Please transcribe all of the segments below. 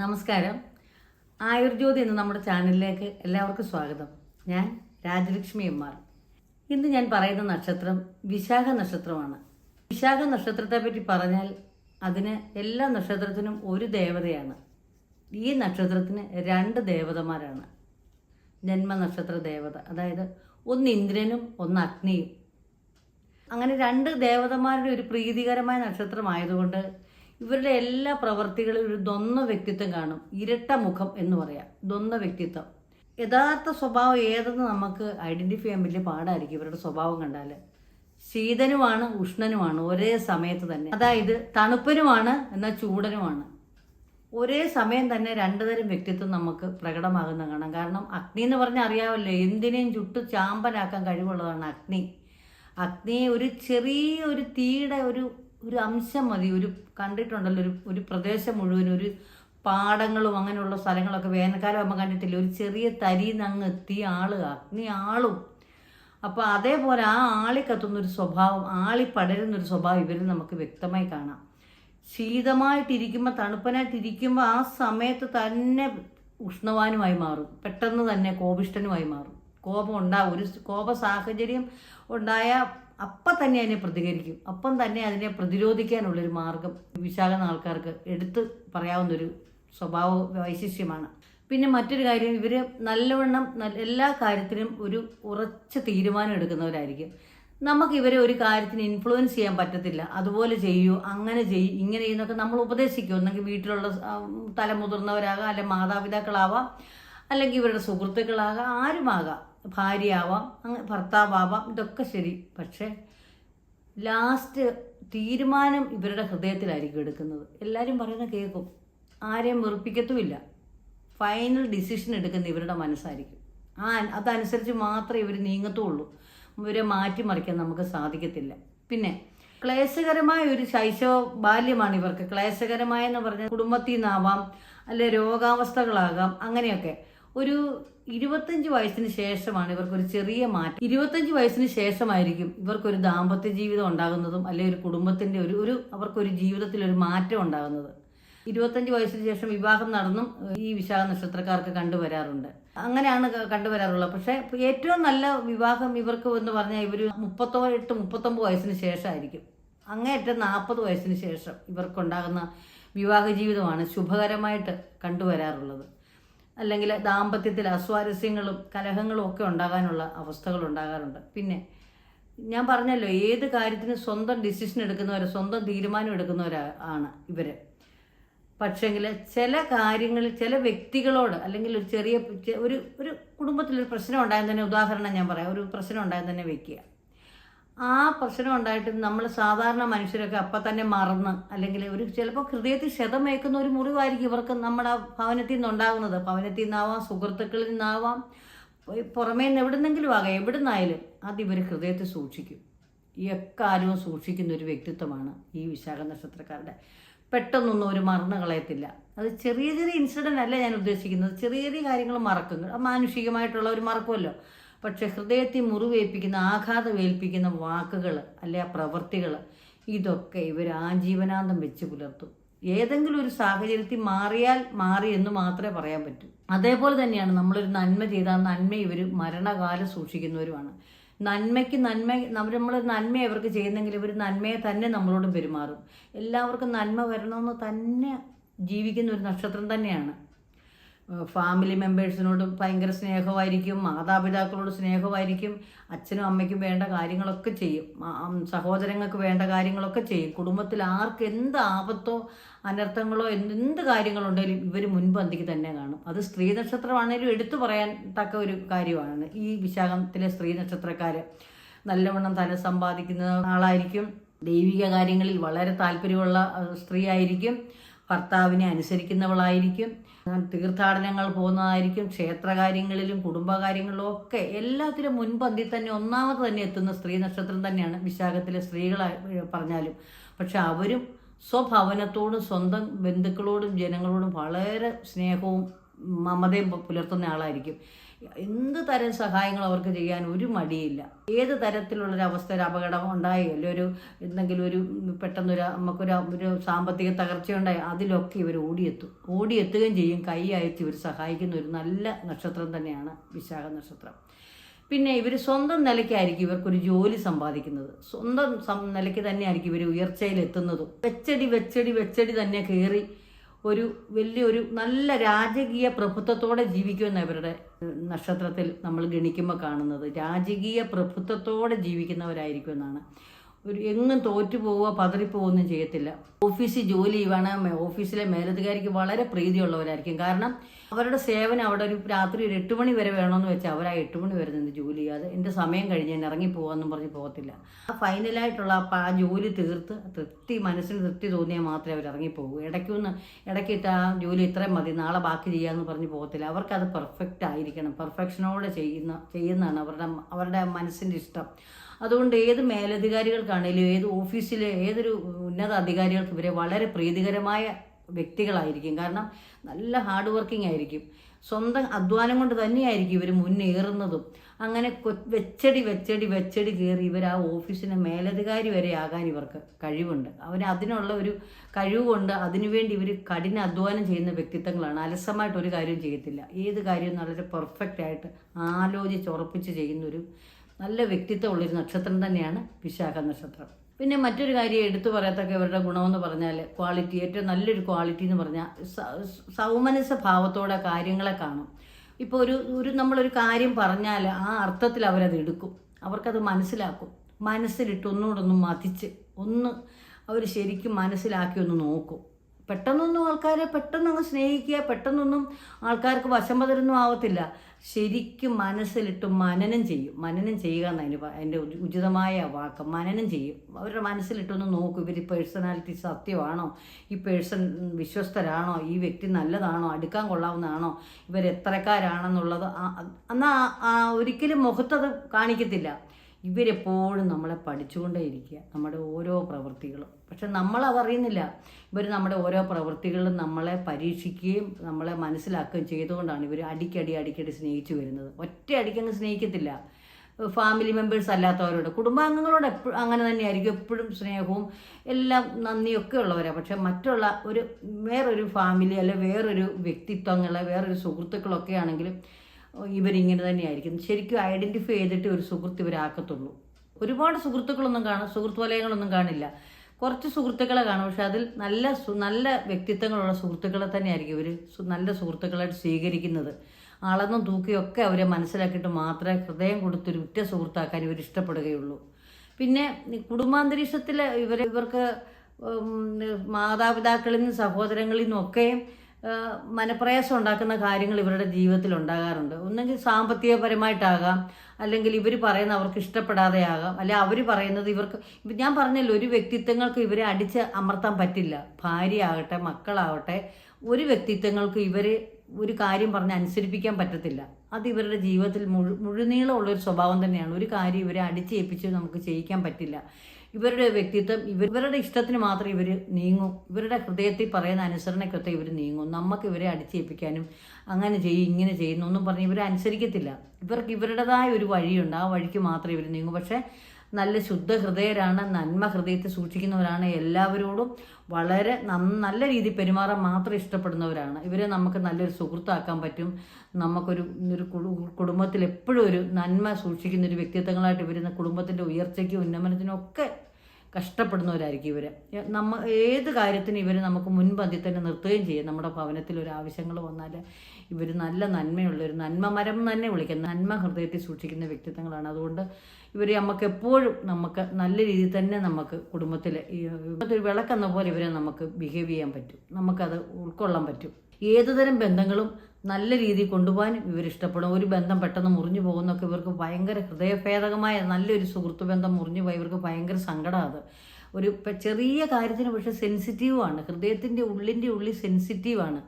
നമസ്കാരം. ആയുർജ്യോതി എന്ന നമ്മുടെ ചാനലിലേക്ക് എല്ലാവർക്കും സ്വാഗതം. ഞാൻ രാജലക്ഷ്മി എം ആർ. ഇന്ന് ഞാൻ പറയുന്ന നക്ഷത്രം വിശാഖ നക്ഷത്രമാണ്. വിശാഖ നക്ഷത്രത്തെ പറ്റി പറഞ്ഞാൽ അതിന് എല്ലാ നക്ഷത്രത്തിനും ഒരു ദേവതയാണ്. ഈ നക്ഷത്രത്തിന് രണ്ട് ദേവതമാരാണ്. ജന്മ നക്ഷത്ര ദേവത അതായത് ഒന്ന് ഇന്ദ്രനും ഒന്ന് അഗ്നിയും. അങ്ങനെ രണ്ട് ദേവതമാരുടെ ഒരു പ്രീതികരമായ നക്ഷത്രമായതുകൊണ്ട് ഇവരുടെ എല്ലാ പ്രവർത്തികളിലും ഒരു ദ്വന്ദ്വ വ്യക്തിത്വം കാണും. ഇരട്ട മുഖം എന്ന് പറയാം. ദ്വന്ദ്വ വ്യക്തിത്വം. യഥാർത്ഥ സ്വഭാവം ഏതെന്ന് നമുക്ക് ഐഡന്റിഫൈ ചെയ്യാൻ വലിയ പാടായിരിക്കും ഇവരുടെ സ്വഭാവം കണ്ടാൽ ശീതനുമാണ് ഉഷ്ണനുമാണ് ഒരേ സമയത്ത് തന്നെ. അതായത് തണുപ്പനുമാണ് എന്നാൽ ചൂടനുമാണ്. ഒരേ സമയം തന്നെ രണ്ടുതരം വ്യക്തിത്വം നമുക്ക് പ്രകടമാകുന്ന കാണാം. കാരണം അഗ്നി എന്ന് പറഞ്ഞാൽ അറിയാമല്ലോ എന്തിനേയും ചുട്ട് ചാമ്പനാക്കാൻ കഴിവുള്ളതാണ് അഗ്നി. അഗ്നിയെ ഒരു ചെറിയ ഒരു തീയുടെ ഒരു ഒരു അംശം മതി. ഒരു കണ്ടിട്ടുണ്ടല്ലോ ഒരു ഒരു പ്രദേശം മുഴുവൻ ഒരു പാടങ്ങളും അങ്ങനെയുള്ള സ്ഥലങ്ങളൊക്കെ വേനൽക്കാലം ആകുമ്പോൾ കണ്ടിട്ടില്ല? ഒരു ചെറിയ തരിന്ന് അങ്ങ് എത്തി ആൾ അഗ്നി ആളും. അപ്പോൾ അതേപോലെ ആ ആളി കത്തുന്ന ഒരു സ്വഭാവം ആളി പടരുന്ന ഒരു സ്വഭാവം ഇവരിൽ നമുക്ക് വ്യക്തമായി കാണാം. ശീതമായിട്ടിരിക്കുമ്പോൾ തണുപ്പനായിട്ടിരിക്കുമ്പോൾ ആ സമയത്ത് തന്നെ ഉഷ്ണവാനുമായി മാറും. പെട്ടെന്ന് തന്നെ കോപിഷ്ടനുമായി മാറും. കോപം ഉണ്ടാകും ഒരു കോപ സാഹചര്യം ഉണ്ടായ അപ്പം തന്നെ അതിനെ പ്രതികരിക്കും. അപ്പം തന്നെ അതിനെ പ്രതിരോധിക്കാനുള്ളൊരു മാർഗം വിശാലം ആൾക്കാർക്ക് എടുത്ത് പറയാവുന്നൊരു സ്വഭാവ വൈശിഷ്യമാണ് പിന്നെ മറ്റൊരു കാര്യം ഇവർ നല്ലവണ്ണം എല്ലാ കാര്യത്തിനും ഒരു ഉറച്ച തീരുമാനം എടുക്കുന്നവരായിരിക്കും. നമുക്ക് ഇവരെ ഒരു കാര്യത്തിന് ഇൻഫ്ലുവൻസ് ചെയ്യാൻ പറ്റത്തില്ല. അതുപോലെ ചെയ്യൂ അങ്ങനെ ചെയ്യൂ ഇങ്ങനെ ചെയ്യുന്നൊക്കെ നമ്മൾ ഉപദേശിക്കും. ഒന്നെങ്കിൽ വീട്ടിലുള്ള തലമുതിർന്നവരാകാം അല്ലെങ്കിൽ മാതാപിതാക്കളാവാം അല്ലെങ്കിൽ ഇവരുടെ സുഹൃത്തുക്കളാകാം ആരുമാകാം. ഭാര്യയാവാം അങ്ങനെ ഭർത്താവാവാം ഇതൊക്കെ ശരി. പക്ഷേ ലാസ്റ്റ് തീരുമാനം ഇവരുടെ ഹൃദയത്തിലായിരിക്കും എടുക്കുന്നത്. എല്ലാവരും പറയുന്ന കേൾക്കും. ആരെയും വെറുപ്പിക്കത്തുമില്ല. ഫൈനൽ ഡിസിഷൻ എടുക്കുന്ന ഇവരുടെ മനസ്സായിരിക്കും. ആ അതനുസരിച്ച് മാത്രമേ ഇവർ നീങ്ങത്തുള്ളൂ. ഇവരെ മാറ്റിമറിക്കാൻ നമുക്ക് സാധിക്കത്തില്ല. പിന്നെ ക്ലേശകരമായ ഒരു ശൈശവ ബാല്യമാണ് ഇവർക്ക്. ക്ലേശകരമായ എന്ന് പറഞ്ഞാൽ കുടുംബത്തിൽ നിന്നാവാം അല്ലെ രോഗാവസ്ഥകളാകാം അങ്ങനെയൊക്കെ. ഒരു ഇരുപത്തഞ്ച് വയസ്സിന് ശേഷമാണ് ഇവർക്കൊരു ചെറിയ മാറ്റം. ഇരുപത്തഞ്ച് വയസ്സിന് ശേഷമായിരിക്കും ഇവർക്കൊരു ദാമ്പത്യ ജീവിതം ഉണ്ടാകുന്നതും അല്ലെങ്കിൽ ഒരു കുടുംബത്തിന്റെ ഒരു ഒരു അവർക്കൊരു ജീവിതത്തിൽ ഒരു മാറ്റം ഉണ്ടാകുന്നത്. ഇരുപത്തഞ്ച് വയസ്സിന് ശേഷം വിവാഹം നടന്നും ഈ വിശാഖ നക്ഷത്രക്കാർക്ക് കണ്ടുവരാറുണ്ട്. അങ്ങനെയാണ് കണ്ടുവരാറുള്ളത്. പക്ഷേ ഏറ്റവും നല്ല വിവാഹം ഇവർക്ക് എന്ന് പറഞ്ഞാൽ ഇവർ മുപ്പത്തോ എട്ട് മുപ്പത്തൊമ്പത് വയസ്സിന് ശേഷമായിരിക്കും. അങ്ങേയറ്റം നാൽപ്പത് വയസ്സിന് ശേഷം ഇവർക്കുണ്ടാകുന്ന വിവാഹ ജീവിതമാണ് ശുഭകരമായിട്ട് കണ്ടുവരാറുള്ളത്. അല്ലെങ്കിൽ ദാമ്പത്യത്തിൽ അസ്വാരസ്യങ്ങളും കലഹങ്ങളും ഒക്കെ ഉണ്ടാകാനുള്ള അവസ്ഥകൾ ഉണ്ടാകാറുണ്ട്. പിന്നെ ഞാൻ പറഞ്ഞല്ലോ ഏത് കാര്യത്തിനും സ്വന്തം ഡിസിഷൻ എടുക്കുന്നവർ സ്വന്തം തീരുമാനം എടുക്കുന്നവരാണ് ഇവർ. പക്ഷേങ്കിൽ ചില കാര്യങ്ങളിൽ ചില വ്യക്തികളോട് അല്ലെങ്കിൽ ഒരു ചെറിയ ഒരു ഒരു കുടുംബത്തിൽ ഒരു പ്രശ്നം ഉണ്ടായെന്ന് തന്നെ ഉദാഹരണം ഞാൻ പറയാം ഒരു പ്രശ്നം ഉണ്ടായെന്ന് തന്നെ വെക്കുക. ആ പ്രശ്നം ഉണ്ടായിട്ട് നമ്മൾ സാധാരണ മനുഷ്യരൊക്കെ അപ്പം തന്നെ മറന്ന് അല്ലെങ്കിൽ ഒരു ചിലപ്പോൾ ഹൃദയത്തിൽ ക്ഷതമേക്കുന്ന ഒരു മുറിവായിരിക്കും ഇവർക്ക് നമ്മുടെ ഭവനത്തിൽ നിന്നുണ്ടാകുന്നത്. ഭവനത്തിൽ നിന്നാവാം സുഹൃത്തുക്കളിൽ നിന്നാവാം പുറമേ നിന്ന് എവിടുന്നെങ്കിലും ആകാം. എവിടുന്നായാലും അത് ഇവർ ഹൃദയത്തിൽ സൂക്ഷിക്കും. എക്കാലവും സൂക്ഷിക്കുന്ന ഒരു വ്യക്തിത്വമാണ് ഈ വിശാഖ നക്ഷത്രക്കാരുടെ. പെട്ടെന്നൊന്നും ഒരു മറന്നു കളയത്തില്ല. അത് ചെറിയ ചെറിയ ഇൻസിഡന്റ് അല്ല ഞാൻ ഉദ്ദേശിക്കുന്നത്. ചെറിയ ചെറിയ കാര്യങ്ങൾ മറക്കും. മാനുഷികമായിട്ടുള്ള ഒരു മറക്കുമല്ലോ പക്ഷെ ഹൃദയത്തിൽ മുറിവേൽപ്പിക്കുന്ന ആഘാതമേൽപ്പിക്കുന്ന വാക്കുകൾ അല്ലെ ആ പ്രവൃത്തികൾ ഇതൊക്കെ ഇവർ ആജീവനാന്തം വെച്ച് പുലർത്തും. ഏതെങ്കിലും ഒരു സാഹചര്യത്തിൽ മാറിയാൽ മാറി എന്ന് മാത്രമേ പറയാൻ പറ്റൂ. അതേപോലെ തന്നെയാണ് നമ്മളൊരു നന്മ ചെയ്താൽ നന്മ ഇവർ മരണകാലം സൂക്ഷിക്കുന്നവരുമാണ്. നന്മയ്ക്ക് നന്മ നമ്മൾ നന്മ ഇവർക്ക് ചെയ്യുന്നെങ്കിൽ ഇവർ നന്മയെ തന്നെ നമ്മളോടും പെരുമാറും. എല്ലാവർക്കും നന്മ വരണമെന്ന് തന്നെ ജീവിക്കുന്ന ഒരു നക്ഷത്രം തന്നെയാണ്. ഫാമിലി മെമ്പേഴ്സിനോട് ഭയങ്കര സ്നേഹമായിരിക്കും മാതാപിതാക്കളോട് സ്നേഹമായിരിക്കും അച്ഛനും അമ്മയ്ക്കും വേണ്ട കാര്യങ്ങളൊക്കെ ചെയ്യും സഹോദരങ്ങൾക്ക് വേണ്ട കാര്യങ്ങളൊക്കെ ചെയ്യും. കുടുംബത്തിൽ ആർക്ക് എന്ത് ആപത്തോ അനർത്ഥങ്ങളോ എന്ത് കാര്യങ്ങളുണ്ടെങ്കിലും ഇവർ മുൻപന്തിക്ക് തന്നെ കാണും. അത് സ്ത്രീ നക്ഷത്രമാണെങ്കിലും എടുത്തു പറയാൻ തക്ക ഒരു കാര്യമാണ്. ഈ വിശാഖത്തിലെ സ്ത്രീ നക്ഷത്രക്കാർ നല്ലവണ്ണം തല സമ്പാദിക്കുന്ന ആളായിരിക്കും. ദൈവിക കാര്യങ്ങളിൽ വളരെ താല്പര്യമുള്ള സ്ത്രീ ആയിരിക്കും. ഭർത്താവിനെ അനുസരിക്കുന്നവളായിരിക്കും. തീർത്ഥാടനങ്ങൾ പോകുന്നതായിരിക്കും ക്ഷേത്രകാര്യങ്ങളിലും കുടുംബകാര്യങ്ങളിലും ഒക്കെ എല്ലാത്തിലും മുൻപന്തി തന്നെ ഒന്നാമത് തന്നെ എത്തുന്ന സ്ത്രീ നക്ഷത്രം തന്നെയാണ് വിശാഖത്തിലെ സ്ത്രീകളായി പറഞ്ഞാലും. പക്ഷെ അവരും സ്വഭവനത്തോടും സ്വന്തം ബന്ധുക്കളോടും ജനങ്ങളോടും വളരെ സ്നേഹവും മമതയും പുലർത്തുന്ന ആളായിരിക്കും. എന്ത് തരം സഹായങ്ങൾ അവർക്ക് ചെയ്യാൻ ഒരു മടിയില്ല. ഏത് തരത്തിലുള്ളൊരു അവസ്ഥ ഒരു അപകടം ഉണ്ടായി അല്ലെങ്കിൽ ഒരു എന്തെങ്കിലും ഒരു പെട്ടെന്നൊരു നമുക്കൊരു ഒരു സാമ്പത്തിക തകർച്ചയുണ്ടായി അതിലൊക്കെ ഇവർ ഓടിയെത്തും. ഓടിയെത്തുകയും ചെയ്യും. കൈ അയച്ച് ഇവർ സഹായിക്കുന്ന ഒരു നല്ല നക്ഷത്രം തന്നെയാണ് വിശാഖ നക്ഷത്രം. പിന്നെ ഇവർ സ്വന്തം നിലയ്ക്കായിരിക്കും ഇവർക്കൊരു ജോലി സമ്പാദിക്കുന്നത്. സ്വന്തം നിലയ്ക്ക് തന്നെയായിരിക്കും ഇവർ ഉയർച്ചയിലെത്തുന്നതും. വെച്ചടി വെച്ചടി വെച്ചടി തന്നെ കയറി ഒരു വലിയൊരു നല്ല രാജകീയ പ്രഭുത്വത്തോടെ ജീവിക്കുമെന്ന് ഇവരുടെ നക്ഷത്രത്തിൽ നമ്മൾ ഗണിക്കുമ്പോൾ കാണുന്നത്. രാജകീയ പ്രഭുത്വത്തോടെ ജീവിക്കുന്നവരായിരിക്കും എന്നാണ്. ഒരു എങ്ങും തോറ്റു പോവുക പതറിപ്പോവൊന്നും ചെയ്യത്തില്ല. ഓഫീസിൽ ജോലി ചെയ്യുവാണ് ഓഫീസിലെ മേലധികാരിക്ക് വളരെ പ്രീതിയുള്ളവരായിരിക്കും. കാരണം അവരുടെ സേവനം അവിടെ ഒരു രാത്രി ഒരു എട്ട് മണി വരെ വേണമെന്ന് വെച്ചാൽ അവർ ആ എട്ട് മണി വരെ നിന്ന് ജോലി ചെയ്യാതെ എന്റെ സമയം കഴിഞ്ഞ് ഞാൻ ഇറങ്ങി പോകാമെന്നും പറഞ്ഞ് പോകത്തില്ല. ആ ഫൈനലായിട്ടുള്ള ആ ജോലി തീർത്ത് തൃപ്തി മനസ്സിന് തൃപ്തി തോന്നിയാൽ മാത്രമേ അവർ ഇറങ്ങിപ്പോകൂ ഇടയ്ക്കൊന്ന് ഇടയ്ക്കിട്ട് ആ ജോലി ഇത്രയും മതി നാളെ ബാക്കി ചെയ്യാമെന്ന് പറഞ്ഞ് പോകത്തില്ല. അവർക്കത് പെർഫെക്റ്റ് ആയിരിക്കണം പെർഫെക്ഷനോടെ ചെയ്യുന്ന ചെയ്യുന്നതാണ് അവരുടെ അവരുടെ മനസ്സിന്റെ ഇഷ്ടം. അതുകൊണ്ട് ഏത് മേലധികാരികൾക്കാണേലും ഏത് ഓഫീസിലെ ഏതൊരു ഉന്നത അധികാരികൾക്ക് ഇവരെ വളരെ പ്രീതികരമായ വ്യക്തികളായിരിക്കും. കാരണം നല്ല ഹാർഡ് വർക്കിംഗ് ആയിരിക്കും. സ്വന്തം അധ്വാനം കൊണ്ട് തന്നെയായിരിക്കും ഇവർ മുന്നേറുന്നതും. അങ്ങനെ വെച്ചടി വെച്ചടി വെച്ചടി കയറി ഇവർ ആ ഓഫീസിന് മേലധികാരി വരെ ആകാൻ ഇവർക്ക് കഴിവുണ്ട്. അവർ അതിനുള്ള ഒരു കഴിവ് കൊണ്ട് അതിനുവേണ്ടി ഇവർ കഠിന അധ്വാനം ചെയ്യുന്ന വ്യക്തിത്വങ്ങളാണ്. അലസമായിട്ട് ഒരു കാര്യം ചെയ്യത്തില്ല. ഏത് കാര്യവും വളരെ പെർഫെക്റ്റ് ആയിട്ട് ആലോചിച്ച് ഉറപ്പിച്ച് ചെയ്യുന്ന ഒരു നല്ല വ്യക്തിത്വമുള്ളൊരു നക്ഷത്രം തന്നെയാണ് വിശാഖ നക്ഷത്രം. പിന്നെ മറ്റൊരു കാര്യം എടുത്തു പറയത്തക്ക ഇവരുടെ ഗുണമെന്ന് പറഞ്ഞാൽ ക്വാളിറ്റി ഏറ്റവും നല്ലൊരു ക്വാളിറ്റി എന്ന് പറഞ്ഞാൽ സൗമനസ ഭാവത്തോടെ കാര്യങ്ങളെ കാണും. ഇപ്പോൾ ഒരു ഒരു നമ്മളൊരു കാര്യം പറഞ്ഞാൽ ആ അർത്ഥത്തിൽ അവരത് എടുക്കും. അവർക്കത് മനസ്സിലാക്കും. മനസ്സിലിട്ട് ഒന്നുകൂടൊന്ന് മതിച്ച് ഒന്ന് അവർ ശരിക്കും മനസ്സിലാക്കി ഒന്ന് നോക്കും. പെട്ടെന്നൊന്നും ആൾക്കാരെ പെട്ടെന്നങ്ങ് സ്നേഹിക്കുക പെട്ടെന്നൊന്നും ആൾക്കാർക്ക് വശംവതരൊന്നും ആവത്തില്ല. ശരിക്കും മനസ്സിലിട്ട് മനനം ചെയ്യും. മനനം ചെയ്യുക എന്നതിന് അതിന്റെ ഉചിതമായ വാക്ക്. മനനം ചെയ്യും. അവരുടെ മനസ്സിലിട്ടൊന്ന് നോക്കും. ഇവർ പേഴ്സണാലിറ്റി സത്യമാണോ? ഈ പേഴ്സൺ വിശ്വസ്തരാണോ? ഈ വ്യക്തി നല്ലതാണോ? അടുക്കാൻ കൊള്ളാവുന്നതാണോ? ഇവർ എത്രക്കാരാണെന്നുള്ളത് എന്നാൽ ഒരിക്കലും മുഖത്തത് കാണിക്കത്തില്ല. ഇവരെപ്പോഴും നമ്മളെ പഠിച്ചുകൊണ്ടേയിരിക്കുക നമ്മുടെ ഓരോ പ്രവൃത്തികളും. പക്ഷെ നമ്മളതറിയുന്നില്ല. ഇവർ നമ്മുടെ ഓരോ പ്രവൃത്തികളും നമ്മളെ പരീക്ഷിക്കുകയും നമ്മളെ മനസ്സിലാക്കുകയും ചെയ്തുകൊണ്ടാണ് ഇവർ അടിക്കടി അടിക്കടി സ്നേഹിച്ചു വരുന്നത്. ഒറ്റ അടിക്കങ്ങ് സ്നേഹിക്കത്തില്ല. ഫാമിലി മെമ്പേഴ്സ് അല്ലാത്തവരോട് കുടുംബാംഗങ്ങളോട് എപ്പോഴും അങ്ങനെ തന്നെയായിരിക്കും എപ്പോഴും സ്നേഹവും എല്ലാം നന്ദിയൊക്കെ ഉള്ളവരാണ് പക്ഷെ മറ്റുള്ള ഒരു വേറൊരു ഫാമിലി അല്ലെ വേറൊരു വ്യക്തിത്വങ്ങൾ വേറൊരു സുഹൃത്തുക്കളൊക്കെ ആണെങ്കിലും ഇവരിങ്ങനെ തന്നെയായിരിക്കും. ശരിക്കും ഐഡന്റിഫൈ ചെയ്തിട്ട് ഒരു സുഹൃത്ത് ഇവരാക്കത്തുള്ളൂ. ഒരുപാട് സുഹൃത്തുക്കളൊന്നും കാണും സുഹൃത്ത് വലയങ്ങളൊന്നും കാണില്ല. കുറച്ച് സുഹൃത്തുക്കളെ കാണും പക്ഷെ അതിൽ നല്ല നല്ല വ്യക്തിത്വങ്ങളുള്ള സുഹൃത്തുക്കളെ തന്നെയായിരിക്കും ഇവർ നല്ല സുഹൃത്തുക്കളായിട്ട് സ്വീകരിക്കുന്നത്. അളന്നും തൂക്കിയൊക്കെ അവരെ മനസ്സിലാക്കിയിട്ട് മാത്രമേ ഹൃദയം കൊടുത്തൊരു ഉറ്റ സുഹൃത്താക്കാൻ ഇവർ ഇഷ്ടപ്പെടുകയുള്ളൂ. പിന്നെ കുടുംബാന്തരീക്ഷത്തിൽ ഇവർ ഇവർക്ക് മാതാപിതാക്കളിൽ നിന്നും സഹോദരങ്ങളിൽ നിന്നും ആ, മനപ്രയാസം ഉണ്ടാക്കുന്ന കാര്യങ്ങൾ ഇവരുടെ ജീവിതത്തിൽ ഉണ്ടാകാറുണ്ട്. ഒന്നെങ്കിൽ സാമ്പത്തികപരമായിട്ടാകാം അല്ലെങ്കിൽ ഇവർ പറയുന്ന അവർക്ക് ഇഷ്ടപ്പെടാതെ ആകാം അല്ലെ അവർ പറയുന്നത് ഇവർക്ക് ഇപ്പം ഞാൻ പറഞ്ഞല്ലോ ഒരു വ്യക്തിത്വങ്ങൾക്ക് ഇവരെ അടിച്ച് അമർത്താൻ പറ്റില്ല. ഭാര്യ ആകട്ടെ മക്കളാവട്ടെ ഒരു വ്യക്തിത്വങ്ങൾക്ക് ഇവരെ ഒരു കാര്യം പറഞ്ഞ് അനുസരിപ്പിക്കാൻ പറ്റത്തില്ല. അത് ഇവരുടെ ജീവിതത്തിൽ മുഴു മുഴുനീളമുള്ളൊരു സ്വഭാവം തന്നെയാണ്. ഒരു കാര്യം ഇവരെ അടിച്ചേൽപ്പിച്ച് നമുക്ക് ചെയ്യിക്കാൻ പറ്റില്ല. ഇവരുടെ വ്യക്തിത്വം ഇവരുടെ ഇഷ്ടത്തിന് മാത്രം ഇവർ നീങ്ങും. ഇവരുടെ ഹൃദയത്തിൽ പറയുന്ന അനുസരണയ്ക്കൊത്ത ഇവർ നീങ്ങും. നമുക്ക് ഇവരെ അടിച്ചേൽപ്പിക്കാനും അങ്ങനെ ചെയ്യും ഇങ്ങനെ ചെയ്യുന്നു ഒന്നും പറഞ്ഞ് ഇവരെ അനുസരിക്കത്തില്ല. ഇവർക്ക് ഇവരുടേതായ ഒരു വഴിയുണ്ട്. ആ വഴിക്ക് മാത്രമേ ഇവർ നീങ്ങൂ. പക്ഷേ നല്ല ശുദ്ധ ഹൃദയരാണ് നന്മ ഹൃദയത്തെ സൂക്ഷിക്കുന്നവരാണ് എല്ലാവരോടും വളരെ നല്ല രീതിയിൽ പെരുമാറാൻ മാത്രം ഇഷ്ടപ്പെടുന്നവരാണ്. ഇവരെ നമുക്ക് നല്ലൊരു സുഹൃത്താക്കാൻ പറ്റും. നമുക്കൊരു ഒരു കുടുംബത്തിൽ എപ്പോഴും ഒരു നന്മ സൂക്ഷിക്കുന്ന ഒരു വ്യക്തിത്വങ്ങളായിട്ട് ഇവരുന്ന കുടുംബത്തിന്റെ ഉയർച്ചയ്ക്കും ഉന്നമനത്തിനും ഒക്കെ കഷ്ടപ്പെടുന്നവരായിരിക്കും ഇവർ നമ്മ ഏത് കാര്യത്തിനും ഇവർ നമുക്ക് മുൻപന്തി തന്നെ നിർത്തുകയും ചെയ്യും. നമ്മുടെ ഭവനത്തിൽ ഒരു ആവശ്യങ്ങൾ വന്നാൽ ഇവർ നല്ല നന്മയുള്ള ഒരു നന്മ മരം തന്നെ വിളിക്കുന്നത് നന്മ ഹൃദയത്തിൽ സൂക്ഷിക്കുന്ന വ്യക്തിത്വങ്ങളാണ്. അതുകൊണ്ട് ഇവർ നമുക്ക് എപ്പോഴും നമുക്ക് നല്ല രീതിയിൽ തന്നെ നമുക്ക് കുടുംബത്തിൽ ഒരു വിളക്കെന്ന പോലെ ഇവരെ നമുക്ക് ബിഹേവ് ചെയ്യാൻ പറ്റും. നമുക്കത് ഉൾക്കൊള്ളാൻ പറ്റും. ഏതുതരം ബന്ധങ്ങളും നല്ല രീതിയിൽ കൊണ്ടുപോകാനും ഇവർ ഇഷ്ടപ്പെടും. ഒരു ബന്ധം പെട്ടെന്ന് മുറിഞ്ഞു പോകുന്നൊക്കെ ഇവർക്ക് ഭയങ്കര ഹൃദയഭേദകമായ നല്ലൊരു സുഹൃത്ത് ബന്ധം മുറിഞ്ഞു പോയി ഇവർക്ക് ഭയങ്കര സങ്കടമാണ് അത്. ഒരു ചെറിയ കാര്യത്തിന് പക്ഷെ സെൻസിറ്റീവാണ് ഹൃദയത്തിന്റെ ഉള്ളിന്റെ ഉള്ളിൽ സെൻസിറ്റീവാണ്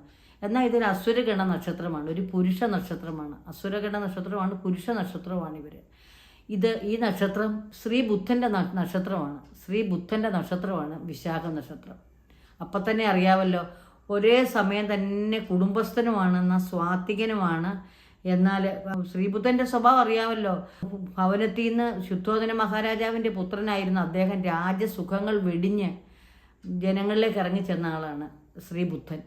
എന്നാൽ ഇതൊരു അസുരഗണ നക്ഷത്രമാണ് ഒരു പുരുഷ നക്ഷത്രമാണ്. അസുരഗണ നക്ഷത്രമാണ് പുരുഷ നക്ഷത്രമാണ് ഇവർ ഇത് ഈ നക്ഷത്രം ശ്രീ ബുദ്ധന്റെ നക്ഷത്രമാണ്. ശ്രീ ബുദ്ധന്റെ നക്ഷത്രമാണ് വിശാഖ നക്ഷത്രം. അപ്പം തന്നെ അറിയാമല്ലോ ഒരേ സമയം തന്നെ കുടുംബസ്ഥനുമാണ് എന്നാൽ സ്വാത്തികനുമാണ് എന്നാൽ ശ്രീബുദ്ധന്റെ സ്വഭാവം അറിയാമല്ലോ ഭവനത്തിൽ നിന്ന് ശുദ്ധോദന മഹാരാജാവിന്റെ പുത്രനായിരുന്നു അദ്ദേഹം രാജസുഖങ്ങൾ വെടിഞ്ഞ് ജനങ്ങളിലേക്ക് ഇറങ്ങി ചെന്ന ആളാണ് ശ്രീബുദ്ധൻ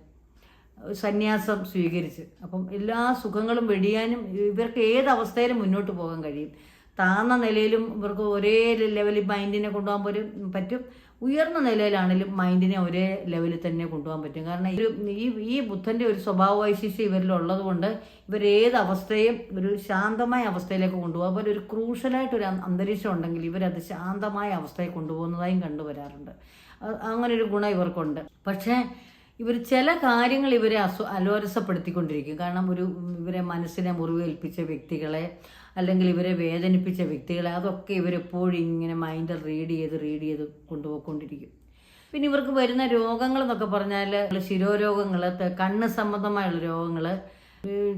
സന്യാസം സ്വീകരിച്ച്. അപ്പം എല്ലാ സുഖങ്ങളും വെടിയാനും ഇവർക്ക് ഏത് അവസ്ഥയിലും മുന്നോട്ട് പോകാൻ കഴിയും. താഴ്ന്ന നിലയിലും ഇവർക്ക് ഒരേ ലെവലിൽ മൈൻഡിനെ കൊണ്ടുപോകാൻ പോലും പറ്റും. ഉയർന്ന നിലയിലാണെങ്കിലും മൈൻഡിനെ ഒരേ ലെവലിൽ തന്നെ കൊണ്ടുപോകാൻ പറ്റും. കാരണം ഈ ഈ ഈ ബുദ്ധന്റെ ഒരു സ്വഭാവ വൈശിഷ്യം ഇവരിലുള്ളത് കൊണ്ട് ഇവർ ഏത് അവസ്ഥയും ഒരു ശാന്തമായ അവസ്ഥയിലേക്ക് കൊണ്ടുപോകും. അതുപോലെ ഒരു ക്രൂഷ്യലായിട്ടൊരു അന്തരീക്ഷം ഉണ്ടെങ്കിൽ ഇവരത് ശാന്തമായ അവസ്ഥയിൽ കൊണ്ടുപോകുന്നതായും കണ്ടുവരാറുണ്ട്. അങ്ങനെ ഒരു ഗുണം ഇവർക്കുണ്ട്. പക്ഷേ ഇവർ ചില കാര്യങ്ങൾ ഇവരെ അസ്വ അലോരസപ്പെടുത്തിക്കൊണ്ടിരിക്കും. കാരണം ഒരു ഇവരെ മനസ്സിനെ മുറിവേൽപ്പിച്ച വ്യക്തികളെ അല്ലെങ്കിൽ ഇവരെ വേദനിപ്പിച്ച വ്യക്തികളെ അതൊക്കെ ഇവരെപ്പോഴും ഇങ്ങനെ മൈൻഡ് റീഡ് ചെയ്ത് റീഡ് ചെയ്ത് കൊണ്ടുപോയിക്കൊണ്ടിരിക്കും. പിന്നെ ഇവർക്ക് വരുന്ന രോഗങ്ങൾ എന്നൊക്കെ പറഞ്ഞാൽ ശിരോരോഗങ്ങൾ കണ്ണ് സംബന്ധമായുള്ള രോഗങ്ങൾ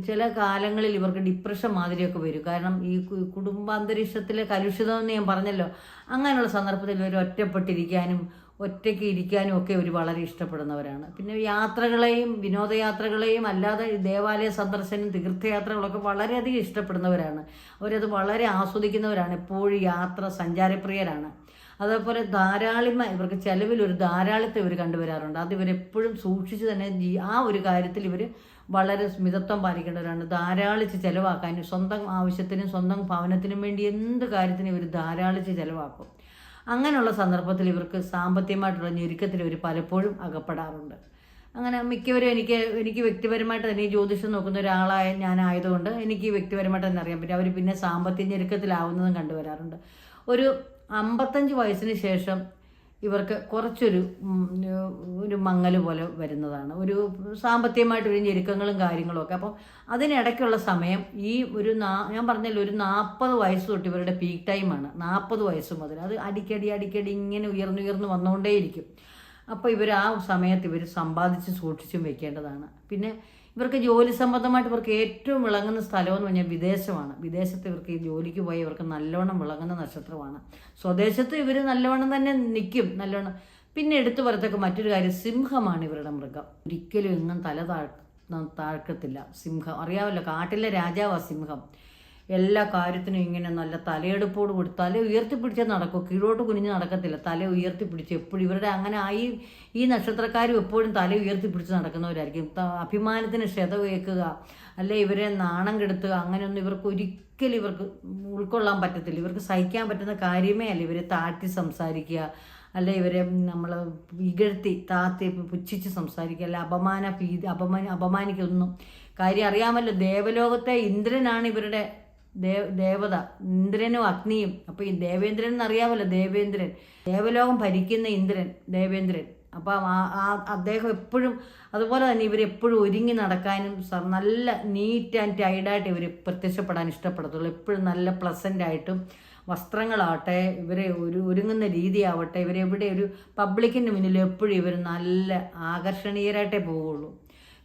ചില കാലങ്ങളിൽ ഇവർക്ക് ഡിപ്രഷൻ മാതിരിയൊക്കെ വരും. കാരണം ഈ കുടുംബാന്തരീക്ഷത്തിലെ കലുഷിതം എന്ന് ഞാൻ പറഞ്ഞല്ലോ അങ്ങനെയുള്ള സന്ദർഭത്തിൽ ഇവർ ഒറ്റപ്പെട്ടിരിക്കാനും ഒറ്റയ്ക്ക് ഇരിക്കാനും ഒക്കെ ഒരു വളരെ ഇഷ്ടപ്പെടുന്നവരാണ്. പിന്നെ യാത്രകളെയും വിനോദയാത്രകളെയും അല്ലാതെ ദേവാലയ സന്ദർശനം തീർത്ഥയാത്രകളൊക്കെ വളരെയധികം ഇഷ്ടപ്പെടുന്നവരാണ്. അവരത് വളരെ ആസ്വദിക്കുന്നവരാണ്. എപ്പോഴും യാത്ര സഞ്ചാരപ്രിയരാണ്. അതേപോലെ ധാരാളിമ ഇവർക്ക് ചെലവിൽ ഒരു ധാരാളിത്തം ഇവർ കണ്ടുവരാറുണ്ട്. അത് ഇവരെപ്പോഴും സൂക്ഷിച്ച് തന്നെ ആ ഒരു കാര്യത്തിൽ ഇവർ വളരെ മിതത്വം പാലിക്കേണ്ടവരാണ്. ധാരാളിച്ച് ചിലവാക്കാനും സ്വന്തം ആവശ്യത്തിനും സ്വന്തം ഭവനത്തിനും വേണ്ടി എന്ത് കാര്യത്തിനും ഇവർ ധാരാളിച്ച് ചെലവാക്കും. അങ്ങനെയുള്ള സന്ദർഭത്തിൽ ഇവർക്ക് സാമ്പത്തികമായിട്ടുള്ള ഞെരുക്കത്തിൽ ഇവർ പലപ്പോഴും അകപ്പെടാറുണ്ട്. അങ്ങനെ മിക്കവരും എനിക്ക് എനിക്ക് വ്യക്തിപരമായിട്ട് തന്നെ ഈ ജ്യോതിഷം നോക്കുന്ന ഒരാളായ ഞാനായതുകൊണ്ട് എനിക്ക് വ്യക്തിപരമായിട്ട് തന്നെ അറിയാൻ പറ്റും. അവർ പിന്നെ സാമ്പത്തിക ഞെരുക്കത്തിലാവുന്നതും കണ്ടുവരാറുണ്ട്. ഒരു അമ്പത്തഞ്ച് വയസ്സിന് ശേഷം ഇവർക്ക് കുറച്ചൊരു ഒരു മങ്ങൽ പോലെ വരുന്നതാണ്. ഒരു സാമ്പത്തികമായിട്ട് ഒരു ഞെരുക്കങ്ങളും കാര്യങ്ങളും ഒക്കെ. അപ്പം അതിനിടയ്ക്കുള്ള സമയം ഈ ഒരു നാ ഞാൻ പറഞ്ഞല്ലോ ഒരു നാൽപ്പത് വയസ്സ് തൊട്ട് ഇവരുടെ പീക്ക് ടൈമാണ് നാൽപ്പത് വയസ്സ് മുതൽ. അത് അടിക്കടി അടിക്കടി ഇങ്ങനെ ഉയർന്നുയർന്ന് വന്നുകൊണ്ടേയിരിക്കും അപ്പോൾ ഇവർ ആ സമയത്ത് ഇവർ സമ്പാദിച്ച് സൂക്ഷിച്ചും വെക്കേണ്ടതാണ്. പിന്നെ ഇവർക്ക് ജോലി സംബന്ധമായിട്ട് ഇവർക്ക് ഏറ്റവും വിളങ്ങുന്ന സ്ഥലമെന്ന് പറഞ്ഞാൽ വിദേശമാണ്. വിദേശത്ത് ഇവർക്ക് ഈ ജോലിക്ക് പോയി ഇവർക്ക് നല്ലവണ്ണം വിളങ്ങുന്ന നക്ഷത്രമാണ്. സ്വദേശത്ത് ഇവർ നല്ലവണ്ണം തന്നെ നിൽക്കും നല്ലവണ്ണം. പിന്നെ എടുത്തു പറയത്തക്ക മറ്റൊരു കാര്യം സിംഹമാണ് ഇവരുടെ മൃഗം. ഒരിക്കലും എങ്ങും തല താഴ് താഴ്ക്കത്തില്ല. സിംഹം അറിയാമല്ലോ കാട്ടിലെ രാജാവാ സിംഹം. എല്ലാ കാര്യത്തിനും ഇങ്ങനെ നല്ല തലയെടുപ്പോട് കൂടി തല ഉയർത്തിപ്പിടിച്ചേ നടക്കും. കീഴോട്ട് കുനിഞ്ഞ് നടക്കത്തില്ല. തല ഉയർത്തിപ്പിടിച്ച് എപ്പോഴും ഇവരുടെ അങ്ങനെ ആയി ഈ നക്ഷത്രക്കാരും എപ്പോഴും തല ഉയർത്തിപ്പിടിച്ച് നടക്കുന്നവരായിരിക്കും. അഭിമാനത്തിന് ക്ഷത വയ്ക്കുക അല്ലെ ഇവരെ നാണം കെടുത്തുക അങ്ങനെയൊന്നും ഇവർക്ക് ഒരിക്കലും ഇവർക്ക് ഉൾക്കൊള്ളാൻ പറ്റത്തില്ല. ഇവർക്ക് സഹിക്കാൻ പറ്റുന്ന കാര്യമേ അല്ല. ഇവരെ താഴ്ത്തി സംസാരിക്കുക അല്ലെ ഇവരെ നമ്മൾ ഇകഴ്ത്തി താത്തി പുച്ഛിച്ച് സംസാരിക്കുക അല്ലെ അപമാന ഭീതി അപമാന അപമാനിക്കൊന്നും. കാര്യം അറിയാമല്ലോ ദേവലോകത്തെ ഇന്ദ്രനാണ് ഇവരുടെ ദേവത ഇന്ദ്രനും അഗ്നിയും. അപ്പോൾ ഈ ദേവേന്ദ്രൻ എന്നറിയാമല്ലോ ദേവേന്ദ്രൻ. ദേവലോകം ഭരിക്കുന്ന ഇന്ദ്രൻ ദേവേന്ദ്രൻ. അപ്പം ആ അദ്ദേഹം എപ്പോഴും അതുപോലെ തന്നെ ഇവർ എപ്പോഴും ഒരുങ്ങി നടക്കാനും സർ നല്ല നീറ്റ് ആൻഡ് ടൈഡായിട്ട് ഇവർ പ്രത്യക്ഷപ്പെടാൻ ഇഷ്ടപ്പെടത്തുള്ളൂ. എപ്പോഴും നല്ല പ്ലസന്റ് ആയിട്ടും വസ്ത്രങ്ങളാവട്ടെ ഇവരെ ഒരു ഒരുങ്ങുന്ന രീതിയാവട്ടെ ഇവരെവിടെ ഒരു പബ്ലിക്കിന്റെ മുന്നിൽ എപ്പോഴും ഇവർ നല്ല ആകർഷണീയരായിട്ടേ പോവുള്ളൂ.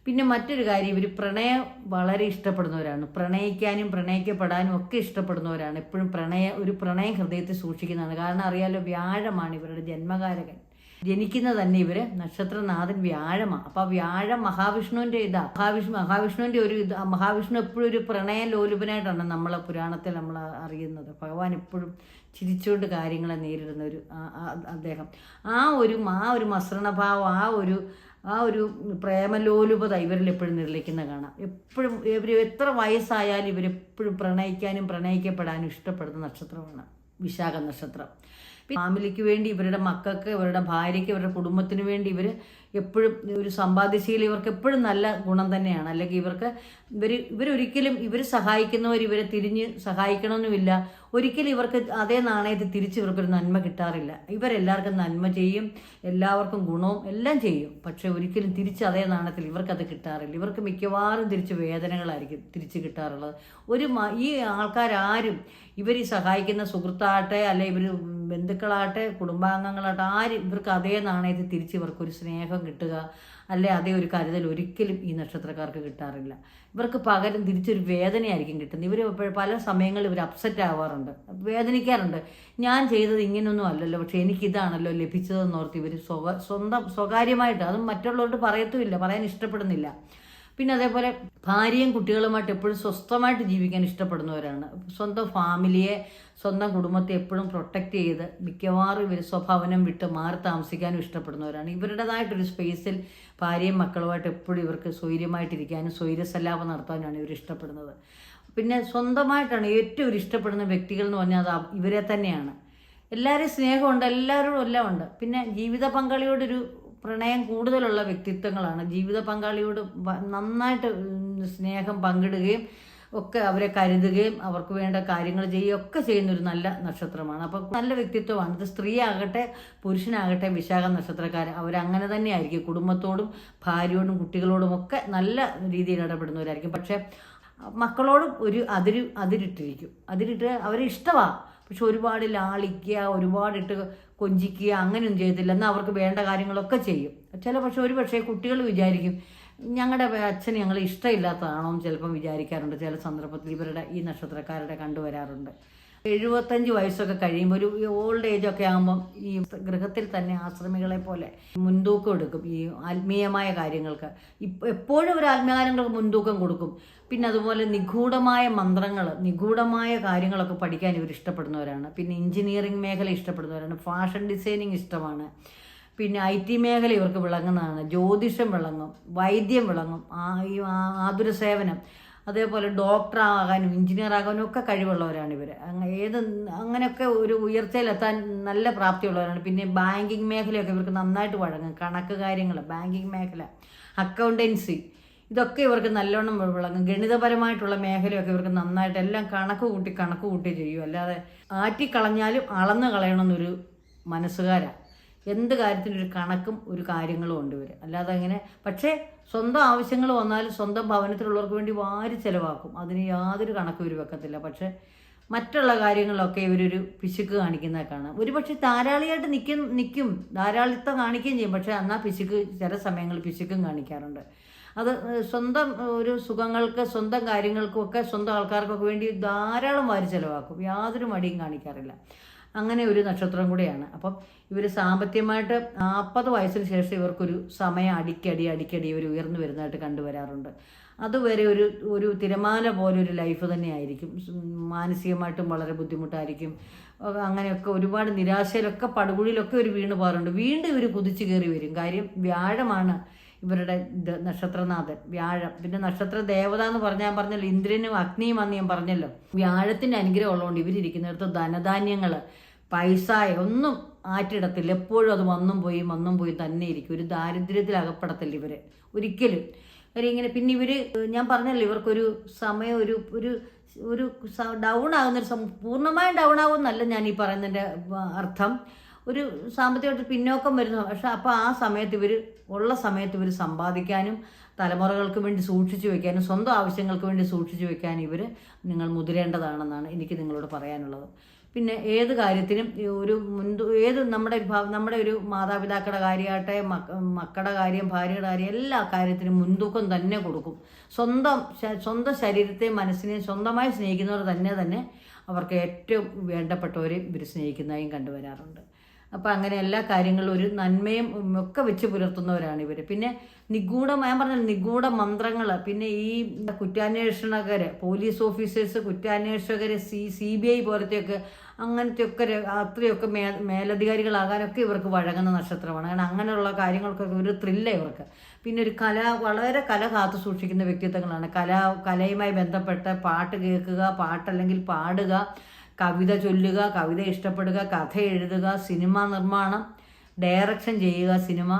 പിന്നെ മറ്റൊരു കാര്യം ഇവർ പ്രണയം വളരെ ഇഷ്ടപ്പെടുന്നവരാണ്. പ്രണയിക്കാനും പ്രണയിക്കപ്പെടാനും ഒക്കെ ഇഷ്ടപ്പെടുന്നവരാണ്. എപ്പോഴും പ്രണയ ഒരു പ്രണയം ഹൃദയത്തിൽ സൂക്ഷിക്കുന്നതാണ്. കാരണം അറിയാലോ വ്യാഴമാണ് ഇവരുടെ ജന്മകാരകൻ ജനിക്കുന്ന തന്നെ ഇവർ നക്ഷത്രനാഥൻ വ്യാഴമാണ് അപ്പൊ വ്യാഴം മഹാവിഷ്ണുവിന്റെ ഇതാ. മഹാവിഷ്ണു മഹാവിഷ്ണുവിന്റെ ഒരു ഇത് മഹാവിഷ്ണു എപ്പോഴും ഒരു പ്രണയ ലോലുപനായിട്ടാണ് നമ്മളെ പുരാണത്തിൽ നമ്മൾ അറിയുന്നത്. ഭഗവാൻ എപ്പോഴും ചിരിച്ചുകൊണ്ട് കാര്യങ്ങളെ നേരിടുന്ന ഒരു അദ്ദേഹം. ആ ഒരു ആ ഒരു മസൃണഭാവം ആ ഒരു ആ ഒരു പ്രേമലോലുപത ഇവരിൽ എപ്പോഴും നിർലിക്കുന്ന കാണാം. എപ്പോഴും ഇവർ എത്ര വയസ്സായാലും ഇവരെപ്പോഴും പ്രണയിക്കാനും പ്രണയിക്കപ്പെടാനും ഇഷ്ടപ്പെടുന്ന നക്ഷത്രമാണ് വിശാഖ നക്ഷത്രം. ഫാമിലിക്ക് വേണ്ടി ഇവരുടെ മക്കൾക്ക് ഇവരുടെ ഭാര്യയ്ക്ക് ഇവരുടെ കുടുംബത്തിന് വേണ്ടി ഇവർ എപ്പോഴും ഒരു സമ്പാദ്യശീലം ഇവർക്ക് എപ്പോഴും നല്ല ഗുണം തന്നെയാണ്. അല്ലെങ്കിൽ ഇവർക്ക് ഇവർ ഇവരൊരിക്കലും ഇവർ സഹായിക്കുന്നവർ ഇവരെ തിരിഞ്ഞ് സഹായിക്കണമെന്നുമില്ല ഒരിക്കലും ഇവർക്ക് അതേ നാണയത്തിൽ തിരിച്ച് ഇവർക്കൊരു നന്മ കിട്ടാറില്ല. ഇവരെല്ലാവർക്കും നന്മ ചെയ്യും എല്ലാവർക്കും ഗുണവും എല്ലാം ചെയ്യും. പക്ഷെ ഒരിക്കലും തിരിച്ച് അതേ നാണയത്തിൽ ഇവർക്കത് കിട്ടാറില്ല. ഇവർക്ക് മിക്കവാറും തിരിച്ച് വേദനകളായിരിക്കും തിരിച്ച് കിട്ടാറുള്ളത്. ഒരു ഈ ആൾക്കാരാരും ഇവർ സഹായിക്കുന്ന സുഹൃത്താട്ടെ അല്ലെ ഇവർ ബന്ധുക്കളാകട്ടെ കുടുംബാംഗങ്ങളാകട്ടെ ആര് ഇവർക്ക് അതേ നാണയത്തിൽ തിരിച്ച് ഇവർക്കൊരു സ്നേഹം കിട്ടുക അല്ലെ അതേ ഒരു കരുതൽ ഒരിക്കലും ഈ നക്ഷത്രക്കാർക്ക് കിട്ടാറില്ല. ഇവർക്ക് പകരം തിരിച്ചൊരു വേദനയായിരിക്കും കിട്ടുന്നത്. ഇവർ പല സമയങ്ങളിൽ ഇവർ അപ്സെറ്റ് ആവാറുണ്ട്. വേദനിക്കാറുണ്ട്. ഞാൻ ചെയ്തത് ഇങ്ങനെയൊന്നും അല്ലല്ലോ പക്ഷെ എനിക്കിതാണല്ലോ ലഭിച്ചതെന്ന് ഓർത്ത് ഇവർ സ്വ സ്വന്തം സ്വകാര്യമായിട്ട് അതും മറ്റുള്ളവരോട് പറയത്തുമില്ല പറയാൻ ഇഷ്ടപ്പെടുന്നില്ല. പിന്നെ അതേപോലെ ഭാര്യയും കുട്ടികളുമായിട്ട് എപ്പോഴും സ്വസ്ഥമായിട്ട് ജീവിക്കാൻ ഇഷ്ടപ്പെടുന്നവരാണ്. സ്വന്തം ഫാമിലിയെ സ്വന്തം കുടുംബത്തെ എപ്പോഴും പ്രൊട്ടക്റ്റ് ചെയ്ത് മിക്കവാറും ഇവർ സ്വഭാവനം വിട്ട് മാറി താമസിക്കാനും ഇഷ്ടപ്പെടുന്നവരാണ്. ഇവരുടേതായിട്ടൊരു സ്പേസിൽ ഭാര്യയും മക്കളുമായിട്ട് എപ്പോഴും ഇവർക്ക് സ്വൈര്യമായിട്ടിരിക്കാനും സ്വൈര്യസല്ലാപം നടത്താനാണ് ഇവർ ഇഷ്ടപ്പെടുന്നത്. പിന്നെ സ്വന്തമായിട്ടാണ് ഏറ്റവും ഇഷ്ടപ്പെടുന്ന വ്യക്തികൾ എന്ന് പറഞ്ഞാൽ അത് ഇവരെ തന്നെയാണ്. എല്ലാവരും സ്നേഹമുണ്ട് എല്ലാവരോടും എല്ലാം ഉണ്ട്. പിന്നെ ജീവിത പങ്കാളിയോടൊരു പ്രണയം കൂടുതലുള്ള വ്യക്തിത്വങ്ങളാണ്. ജീവിത പങ്കാളിയോട് നന്നായിട്ട് സ്നേഹം പങ്കിടുകയും ഒക്കെ അവരെ കരുതുകയും അവർക്ക് വേണ്ട കാര്യങ്ങൾ ചെയ്യുകയും ഒക്കെ ചെയ്യുന്ന ഒരു നല്ല നക്ഷത്രമാണ്. അപ്പോൾ നല്ല വ്യക്തിത്വമാണ്. ഇത് സ്ത്രീ ആകട്ടെ പുരുഷനാകട്ടെ വിശാഖ നക്ഷത്രക്കാർ അവരങ്ങനെ തന്നെയായിരിക്കും. കുടുംബത്തോടും ഭാര്യയോടും കുട്ടികളോടും ഒക്കെ നല്ല രീതിയിൽ ഇടപെടുന്നവരായിരിക്കും. പക്ഷേ മക്കളോടും ഒരു അതിര് അതിരിട്ടിരിക്കും. അതിരിട്ട് അവരെ ഇഷ്ടമാണ് പക്ഷെ ഒരുപാട് ലാളിക്കുക ഒരുപാടിട്ട് കൊഞ്ചിക്കുക അങ്ങനെയൊന്നും ചെയ്തില്ല എന്നാൽ അവർക്ക് വേണ്ട കാര്യങ്ങളൊക്കെ ചെയ്യും. ചില പക്ഷെ ഒരു പക്ഷേ കുട്ടികൾ വിചാരിക്കും ഞങ്ങളുടെ അച്ഛന് ഞങ്ങൾ ഇഷ്ടമില്ലാത്തതാണോ ചിലപ്പം വിചാരിക്കാറുണ്ട്. ചില സന്ദർഭത്തിൽ ഇവരുടെ ഈ നക്ഷത്രക്കാരുടെ കണ്ടുവരാറുണ്ട്. എഴുപത്തഞ്ച് വയസ്സൊക്കെ കഴിയുമ്പോൾ ഒരു ഓൾഡ് ഏജ് ഒക്കെ ആകുമ്പം ഈ ഗൃഹത്തിൽ തന്നെ ആശ്രമികളെ പോലെ മുൻതൂക്കം എടുക്കും. ഈ ആത്മീയമായ കാര്യങ്ങൾക്ക്. ഇപ്പം എപ്പോഴും ഒരു ആത്മീയ കാര്യങ്ങൾക്ക് മുൻതൂക്കം കൊടുക്കും. പിന്നെ അതുപോലെ നിഗൂഢമായ മന്ത്രങ്ങൾ നിഗൂഢമായ കാര്യങ്ങളൊക്കെ പഠിക്കാൻ ഇവർ ഇഷ്ടപ്പെടുന്നവരാണ്. പിന്നെ എഞ്ചിനീയറിംഗ് മേഖല ഇഷ്ടപ്പെടുന്നവരാണ്. ഫാഷൻ ഡിസൈനിങ് ഇഷ്ടമാണ്. പിന്നെ ഐ ടി മേഖല ഇവർക്ക് വിളങ്ങുന്നതാണ്. ജ്യോതിഷം വിളങ്ങും വൈദ്യം വിളങ്ങും ആ ഈ ആതുര സേവനം. അതേപോലെ ഡോക്ടർ ആകാനും എഞ്ചിനീയർ ആകാനും ഒക്കെ കഴിവുള്ളവരാണ് ഇവർ ഏത് അങ്ങനെയൊക്കെ ഒരു ഉയർച്ചയിലെത്താൻ നല്ല പ്രാപ്തിയുള്ളവരാണ്. പിന്നെ ബാങ്കിങ് മേഖലയൊക്കെ ഇവർക്ക് നന്നായിട്ട് വഴങ്ങും. കണക്ക് കാര്യങ്ങൾ ബാങ്കിങ് മേഖല അക്കൗണ്ടൻസി ഇതൊക്കെ ഇവർക്ക് നല്ലോണം വിളങ്ങും ഗണിതപരമായിട്ടുള്ള മേഖലയൊക്കെ ഇവർക്ക് നന്നായിട്ട് എല്ലാം കണക്ക് കൂട്ടി കണക്ക് കൂട്ടി ചെയ്യും അല്ലാതെ ആറ്റിക്കളഞ്ഞാലും അളന്ന് കളയണമെന്നൊരു മനസ്സുകാരാണ് എന്ത് കാര്യത്തിനൊരു കണക്കും ഒരു കാര്യങ്ങളും ഉണ്ട് ഇവർ അല്ലാതെ അങ്ങനെ പക്ഷേ സ്വന്തം ആവശ്യങ്ങൾ വന്നാലും സ്വന്തം ഭവനത്തിലുള്ളവർക്ക് വേണ്ടി വാരി ചിലവാക്കും. അതിന് യാതൊരു കണക്കും ഇവർ വെക്കത്തില്ല. പക്ഷേ മറ്റുള്ള കാര്യങ്ങളിലൊക്കെ ഇവരൊരു പിശുക്ക് കാണിക്കുന്നത് കാണാം. ഒരു പക്ഷേ ധാരാളിയായിട്ട് നിൽക്കും നിൽക്കും ധാരാളിത്തം കാണിക്കുകയും ചെയ്യും. പക്ഷേ എന്നാൽ പിശുക്ക്? ചില സമയങ്ങളിൽ പിശുക്കും കാണിക്കാറുണ്ട്. അത് സ്വന്തം ഒരു സുഖങ്ങൾക്ക് സ്വന്തം കാര്യങ്ങൾക്കും ഒക്കെ സ്വന്തം ആൾക്കാർക്കൊക്കെ വേണ്ടി ധാരാളം വാരി ചിലവാക്കും. യാതൊരു മടിയും കാണിക്കാറില്ല. അങ്ങനെ ഒരു നക്ഷത്രം കൂടെയാണ്. അപ്പം ഇവർ സാമ്പത്തികമായിട്ട് നാൽപ്പത് വയസ്സിന് ശേഷം ഇവർക്കൊരു സമയം അടിക്കടി അടിക്കടി ഇവർ ഉയർന്നു വരുന്നതായിട്ട് കണ്ടുവരാറുണ്ട് അതുവരെ ഒരു ഒരു തിരമാല പോലെ ഒരു ലൈഫ് തന്നെയായിരിക്കും. മാനസികമായിട്ടും വളരെ ബുദ്ധിമുട്ടായിരിക്കും. അങ്ങനെയൊക്കെ ഒരുപാട് നിരാശയിലൊക്കെ പടുകുഴിയിലൊക്കെ ഒരു വീണ് പോകാറുണ്ട്. വീണ്ടും ഇവർ കുതിച്ചു കയറി വരും. കാര്യം വ്യാഴമാണ് ഇവരുടെ നക്ഷത്രനാഥൻ വ്യാഴം. പിന്നെ നക്ഷത്ര ദേവത എന്ന് പറഞ്ഞാൽ പറഞ്ഞല്ലോ ഇന്ദ്രനും അഗ്നിയും അന്ന് ഞാൻ പറഞ്ഞല്ലോ. വ്യാഴത്തിന്റെ അനുഗ്രഹം ഉള്ളതുകൊണ്ട് ഇവരിരിക്കുന്നിടത്ത് ധനധാന്യങ്ങൾ പൈസ ഒന്നും ആറ്റിടത്തില്ല എപ്പോഴും അത് വന്നും പോയി വന്നും പോയി തന്നെ ഇരിക്കും. ഒരു ദാരിദ്ര്യത്തിൽ അകപ്പെടത്തില്ല ഇവർ. ഒരിക്കലും. ഇങ്ങനെ പിന്നെ ഇവർ ഞാൻ പറഞ്ഞല്ലോ ഇവർക്കൊരു സമയം ഒരു ഒരു ഒരു ഡൗൺ ആകുന്ന ഒരു സം- പൂർണമായും ഡൗൺ ആകുമെന്നല്ല ഞാൻ ഈ പറയുന്നതിന്റെ അർത്ഥം. ഒരു സാമ്പത്തികമായിട്ട് പിന്നോക്കം വരുന്നു പക്ഷെ അപ്പോൾ ആ സമയത്ത് ഇവർ ഉള്ള സമയത്ത് ഇവർ സമ്പാദിക്കാനും തലമുറകൾക്ക് വേണ്ടി സൂക്ഷിച്ചു വെക്കാനും സ്വന്തം ആവശ്യങ്ങൾക്ക് വേണ്ടി സൂക്ഷിച്ചു വെക്കാനും ഇവർ നിങ്ങൾ മുതിരേണ്ടതാണെന്നാണ് എനിക്ക് നിങ്ങളോട് പറയാനുള്ളത്. പിന്നെ ഏത് കാര്യത്തിനും ഒരു മുൻ ഏത് നമ്മുടെ നമ്മുടെ ഒരു മാതാപിതാക്കളുടെ കാര്യമാകട്ടെ മക്കളുടെ കാര്യം ഭാര്യയുടെ കാര്യം എല്ലാ കാര്യത്തിനും മുൻതൂക്കം തന്നെ കൊടുക്കും. സ്വന്തം സ്വന്തം ശരീരത്തെയും മനസ്സിനെയും സ്വന്തമായി സ്നേഹിക്കുന്നവർ തന്നെ തന്നെ അവർക്ക് ഏറ്റവും വേണ്ടപ്പെട്ടവരെ ഇവർ സ്നേഹിക്കുന്നതായും കണ്ടുവരാറുണ്ട്. അപ്പോൾ അങ്ങനെ എല്ലാ കാര്യങ്ങളും ഒരു നന്മയും ഒക്കെ വെച്ച് പുലർത്തുന്നവരാണ് ഇവർ പിന്നെ നിഗൂഢ ഞാൻ പറഞ്ഞ നിഗൂഢ മന്ത്രങ്ങൾ പിന്നെ ഈ കുറ്റാന്വേഷണകര് പോലീസ് ഓഫീസേഴ്സ് കുറ്റാന്വേഷകര് സി സി ബി ഐ പോലത്തെയൊക്കെ അങ്ങനത്തെയൊക്കെ അത്രയൊക്കെ മേ മേലധികാരികളാകാനൊക്കെ ഇവർക്ക് വഴങ്ങുന്ന നക്ഷത്രമാണ്. കാരണം അങ്ങനെയുള്ള കാര്യങ്ങൾക്കൊക്കെ ഒരു ത്രില്ല ഇവർക്ക്. പിന്നെ ഒരു കല വളരെ കല കാത്തു സൂക്ഷിക്കുന്ന വ്യക്തിത്വങ്ങളാണ്. കല കലയുമായി ബന്ധപ്പെട്ട് പാട്ട് കേൾക്കുക പാട്ടല്ലെങ്കിൽ പാടുക കവിത ചൊല്ലുക കവിത ഇഷ്ടപ്പെടുക കഥ എഴുതുക സിനിമ നിർമ്മാണം ഡയറക്ഷൻ ചെയ്യുക സിനിമ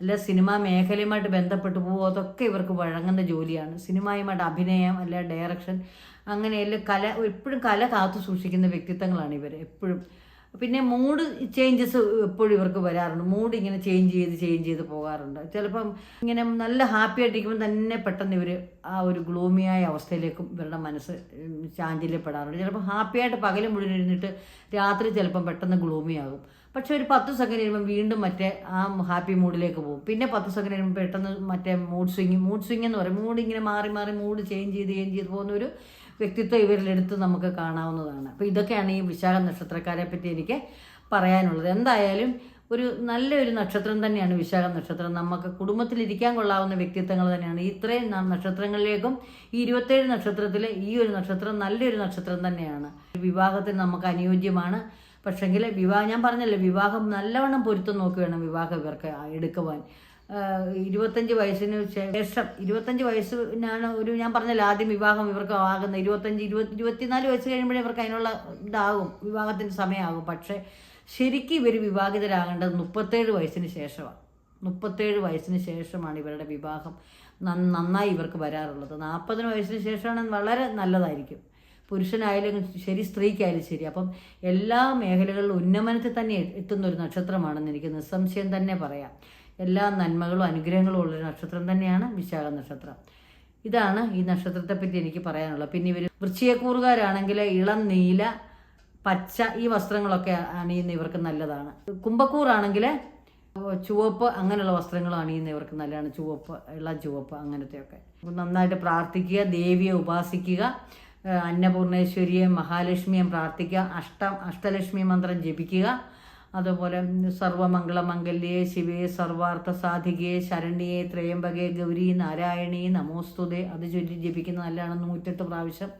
അല്ല സിനിമാ മേഖലയുമായിട്ട് ബന്ധപ്പെട്ട് പോകുക അതൊക്കെ ഇവർക്ക് വഴങ്ങുന്ന ജോലിയാണ്. സിനിമയുമായിട്ട് അഭിനയം അല്ല ഡയറക്ഷൻ അങ്ങനെയല്ല കല എപ്പോഴും കല കാത്തു സൂക്ഷിക്കുന്ന വ്യക്തിത്വങ്ങളാണ് ഇവർ എപ്പോഴും പിന്നെ മൂഡ് ചേഞ്ചസ് എപ്പോഴും ഇവർക്ക് വരാറുണ്ട്. മൂഡ് ഇങ്ങനെ ചേഞ്ച് ചെയ്ത് ചേഞ്ച് ചെയ്ത് പോകാറുണ്ട്. ചിലപ്പം ഇങ്ങനെ നല്ല ഹാപ്പി ആയിട്ടിരിക്കുമ്പോൾ തന്നെ പെട്ടെന്ന് ഇവർ ആ ഒരു ഗ്ലൂമിയായ അവസ്ഥയിലേക്കും ഇവരുടെ മനസ്സ് ചാഞ്ചല്യപ്പെടാറുണ്ട്. ചിലപ്പോൾ ഹാപ്പിയായിട്ട് പകൽ മുഴുവൻ ഇരുന്നിട്ട് രാത്രി ചിലപ്പം പെട്ടെന്ന് ഗ്ലൂമിയാകും പക്ഷെ ഒരു പത്ത് സെക്കൻഡ് കഴിയുമ്പോൾ വീണ്ടും മറ്റേ ആ ഹാപ്പി മൂഡിലേക്ക് പോകും. പിന്നെ പത്ത് സെക്കൻഡ് കഴിയുമ്പോൾ പെട്ടെന്ന് മറ്റേ മൂഡ് സ്വിങ് മൂഡ് സ്വിങ് എന്ന് പറയും. മൂഡ് ഇങ്ങനെ മാറി മാറി മൂഡ് ചേഞ്ച് ചെയ്ത് ചേഞ്ച് ചെയ്ത് പോകുന്ന ഒരു വ്യക്തിത്വം ഇവരിലെടുത്ത് നമുക്ക് കാണാവുന്നതാണ്. അപ്പോൾ ഇതൊക്കെയാണ് ഈ വിശാഖ നക്ഷത്രക്കാരെ പറ്റി എനിക്ക് പറയാനുള്ളത്. എന്തായാലും ഒരു നല്ലൊരു നക്ഷത്രം തന്നെയാണ് വിശാഖ നക്ഷത്രം. നമുക്ക് കുടുംബത്തിലിരിക്കാൻ കൊള്ളാവുന്ന വ്യക്തിത്വങ്ങൾ തന്നെയാണ്. ഇത്രയും നക്ഷത്രങ്ങളിലേക്കും ഈ ഇരുപത്തേഴ് നക്ഷത്രത്തിൽ ഈ ഒരു നക്ഷത്രം നല്ലൊരു നക്ഷത്രം തന്നെയാണ്. വിവാഹത്തിന് നമുക്ക് അനുയോജ്യമാണ്. പക്ഷെങ്കിൽ വിവാഹം ഞാൻ പറഞ്ഞല്ലോ വിവാഹം നല്ലവണ്ണം പൊരുത്തം നോക്കി വേണം വിവാഹം ഇവർക്ക് എടുക്കുവാൻ. ഇരുപത്തഞ്ച് വയസ്സിന് ശേഷം ഇരുപത്തഞ്ച് വയസ്സിനാണ് ഒരു ഞാൻ പറഞ്ഞല്ലോ ആദ്യം വിവാഹം ഇവർക്ക് ആകുന്നത് ഇരുപത്തഞ്ച് ഇരുപത്തി ഇരുപത്തിനാല് വയസ്സ് കഴിയുമ്പോഴേ ഇവർക്ക് അതിനുള്ള ഇതാകും വിവാഹത്തിന്റെ സമയമാകും. പക്ഷേ ശരിക്കും ഇവർ വിവാഹിതരാകേണ്ടത് മുപ്പത്തേഴ് വയസ്സിന് ശേഷമാണ് മുപ്പത്തേഴ് വയസ്സിന് ശേഷമാണ് ഇവരുടെ വിവാഹം നന്ന- നന്നായി ഇവർക്ക് വരാറുള്ളത്. നാൽപ്പതിന് വയസ്സിന് ശേഷമാണ് വളരെ നല്ലതായിരിക്കും. പുരുഷനായാലും ശരി സ്ത്രീക്കായാലും ശരി. അപ്പം എല്ലാ മേഖലകളിലും ഉന്നമനത്തിൽ തന്നെ എത്തുന്ന ഒരു നക്ഷത്രമാണെന്ന് എനിക്ക് നിസ്സംശയം തന്നെ പറയാം. എല്ലാ നന്മകളും അനുഗ്രഹങ്ങളും ഉള്ളൊരു നക്ഷത്രം തന്നെയാണ് വിശാഖ നക്ഷത്രം. ഇതാണ് ഈ നക്ഷത്രത്തെ പറ്റി എനിക്ക് പറയാനുള്ളത്. പിന്നെ ഇവർ വൃശ്ചികക്കൂറുകാരാണെങ്കിൽ ഇളം നീല പച്ച ഈ വസ്ത്രങ്ങളൊക്കെ അണിയുന്ന ഇവർക്ക് നല്ലതാണ്. കുംഭക്കൂറാണെങ്കിൽ ചുവപ്പ് അങ്ങനെയുള്ള വസ്ത്രങ്ങൾ അണിയുന്ന ഇവർക്ക് നല്ലതാണ്. ചുവപ്പ് ഇളം ചുവപ്പ് അങ്ങനത്തെയൊക്കെ. നന്നായിട്ട് പ്രാർത്ഥിക്കുക ദേവിയെ ഉപാസിക്കുക അന്നപൂർണേശ്വരിയെ മഹാലക്ഷ്മിയെ പ്രാർത്ഥിക്കുക അഷ്ട അഷ്ടലക്ഷ്മി മന്ത്രം ജപിക്കുക അതുപോലെ സർവമംഗളമംഗല്യേ ശിവേ സർവാർത്ഥ സാധികേ ശരണ്യേ ത്രയംബകേ ഗൗരി നാരായണീ നമോസ്തുതേ. അത് ചൊല്ലി ജപിക്കുന്ന നല്ലതാണ് നൂറ്റെട്ട് പ്രാവശ്യം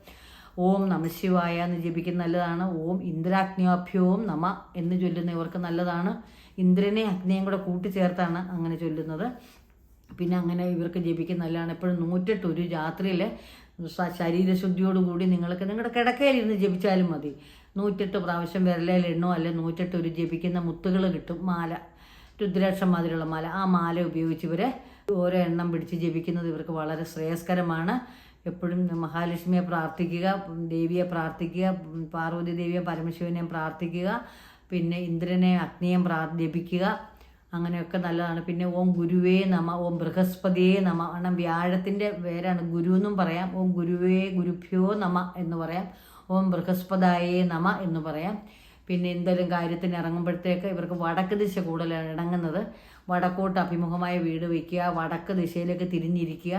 ഓം നമശിവായ എന്ന് ജപിക്കുന്ന നല്ലതാണ്. ഓം ഇന്ദ്രാഗ്നിയാഭ്യോം നമ എന്ന് ചൊല്ലുന്ന ഇവർക്ക് നല്ലതാണ്. ഇന്ദ്രനെ അഗ്നിയും കൂടെ കൂട്ടിച്ചേർത്താണ് അങ്ങനെ ചൊല്ലുന്നത്. പിന്നെ അങ്ങനെ ഇവർക്ക് ജപിക്കുന്ന നല്ലതാണ്. എപ്പോഴും നൂറ്റെട്ട് ഒരു രാത്രിയിൽ ശരീരശുദ്ധിയോടുകൂടി നിങ്ങൾക്ക് നിങ്ങളുടെ കിടക്കയിൽ ഇരുന്ന് ജപിച്ചാലും മതി. നൂറ്റെട്ട് പ്രാവശ്യം വിരലയിൽ എണ്ണോ അല്ലെ നൂറ്റെട്ട് ഒരു ജപിക്കുന്ന മുത്തുകൾ കിട്ടും. മാല. രുദ്രാക്ഷം മാതിരിയുള്ള മാല. ആ മാല ഉപയോഗിച്ച് ഇവരെ ഓരോ എണ്ണം പിടിച്ച് ജപിക്കുന്നത് ഇവർക്ക് വളരെ ശ്രേയസ്കരമാണ്. എപ്പോഴും മഹാലക്ഷ്മിയെ പ്രാർത്ഥിക്കുക ദേവിയെ പ്രാർത്ഥിക്കുക പാർവതി ദേവിയെ പരമശിവനെയും പ്രാർത്ഥിക്കുക പിന്നെ ഇന്ദ്രനെ അഗ്നിയും ജപിക്കുക. അങ്ങനെയൊക്കെ നല്ലതാണ്. പിന്നെ ഓം ഗുരുവേ നമ ഓം ബൃഹസ്പതിയെ നമ. കാരണം വ്യാഴത്തിന്റെ പേരാണ് ഗുരു എന്നും പറയാം. ഓം ഗുരുവേ ഗുരുഭ്യോ നമ എന്ന് പറയാം. ഓം ബൃഹസ്പതായേ നമ എന്ന് പറയാം. പിന്നെ എന്തെങ്കിലും കാര്യത്തിന് ഇറങ്ങുമ്പോഴത്തേക്ക് ഇവർക്ക് വടക്ക് ദിശ കൂടുതൽ ഇണങ്ങുന്നത്. വടക്കോട്ട് അഭിമുഖമായ വീട് വയ്ക്കുക വടക്ക് ദിശയിലേക്ക് തിരിഞ്ഞിരിക്കുക.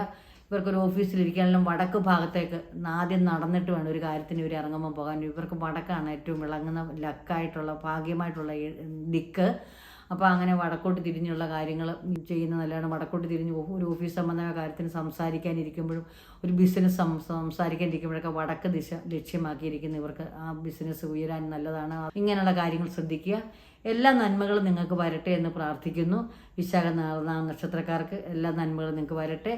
ഇവർക്കൊരു ഓഫീസിലിരിക്കാനും വടക്ക് ഭാഗത്തേക്ക് ആദ്യം നടന്നിട്ട് വേണം ഒരു കാര്യത്തിന് ഇവർ ഇറങ്ങുമ്പോൾ പോകാൻ. ഇവർക്ക് വടക്കാണ് ഏറ്റവും വിളങ്ങുന്ന ലക്കായിട്ടുള്ള ഭാഗ്യമായിട്ടുള്ള ദിക്ക്. അപ്പോൾ അങ്ങനെ വടക്കോട്ട് തിരിഞ്ഞുള്ള കാര്യങ്ങൾ ചെയ്യുന്ന നല്ലതാണ്. വടക്കോട്ട് തിരിഞ്ഞ് ഒരു ഓഫീസ് സംബന്ധമായ കാര്യത്തിന് സംസാരിക്കാനിരിക്കുമ്പോഴും ഒരു ബിസിനസ് സംസാരിക്കാനിരിക്കുമ്പോഴൊക്കെ വടക്ക് ദിശ ലക്ഷ്യമാക്കിയിരിക്കുന്ന ഇവർക്ക് ആ ബിസിനസ് ഉയരാൻ നല്ലതാണ്. ഇങ്ങനെയുള്ള കാര്യങ്ങൾ ശ്രദ്ധിക്കുക. എല്ലാ നന്മകളും നിങ്ങൾക്ക് വരട്ടെ എന്ന് പ്രാർത്ഥിക്കുന്നു. വിശാഖ നക്ഷത്രക്കാർക്ക് എല്ലാ നന്മകളും നിങ്ങൾക്ക് വരട്ടെ.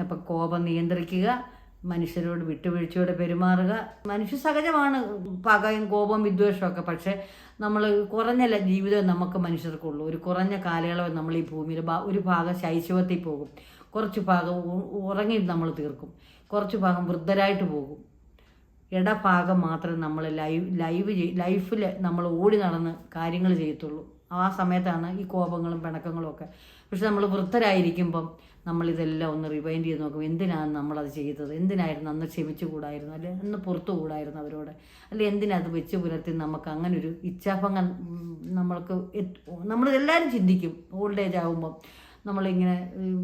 അപ്പം കോപം നിയന്ത്രിക്കുക. മനുഷ്യരോട് വിട്ടുവീഴ്ചയോടെ പെരുമാറുക. മനുഷ്യ സഹജമാണ് പകയും കോപം വിദ്വേഷമൊക്കെ പക്ഷേ നമ്മൾ കുറഞ്ഞ ജീവിതം നമുക്ക് മനുഷ്യർക്കുള്ളൂ. ഒരു കുറഞ്ഞ കാലയളവ് നമ്മൾ ഈ ഭൂമിയിൽ ഒരു ഭാഗം ശൈശവത്തിൽ പോകും. കുറച്ച് ഭാഗം ഉറങ്ങി നമ്മൾ തീർക്കും. കുറച്ച് ഭാഗം വൃദ്ധരായിട്ട് പോകും. ഇടഭാഗം മാത്രമേ നമ്മൾ ലൈവ് ലൈവ് ലൈഫിൽ നമ്മൾ ഓടി നടന്ന് കാര്യങ്ങൾ ചെയ്യത്തുള്ളൂ. ആ സമയത്താണ് ഈ കോപങ്ങളും പിണക്കങ്ങളും ഒക്കെ. പക്ഷെ നമ്മൾ വൃദ്ധരായിരിക്കുമ്പം നമ്മളിതെല്ലാം ഒന്ന് റിവൈൻഡ് ചെയ്ത് നോക്കും എന്തിനാണ് നമ്മളത് ചെയ്തത്? എന്തിനായിരുന്നു അന്ന് ക്ഷമിച്ചു കൂടായിരുന്നു അല്ലെ അന്ന് പുറത്തു കൂടായിരുന്നു അവരോട്? അല്ലെ എന്തിനത് വെച്ച് പുലർത്തി നമുക്ക് അങ്ങനെ ഒരു ഇച്ഛാഭംഗം നമ്മൾക്ക് നമ്മൾ എല്ലാവരും ചിന്തിക്കും. ഓൾഡ് ഏജ് ആകുമ്പം നമ്മളിങ്ങനെ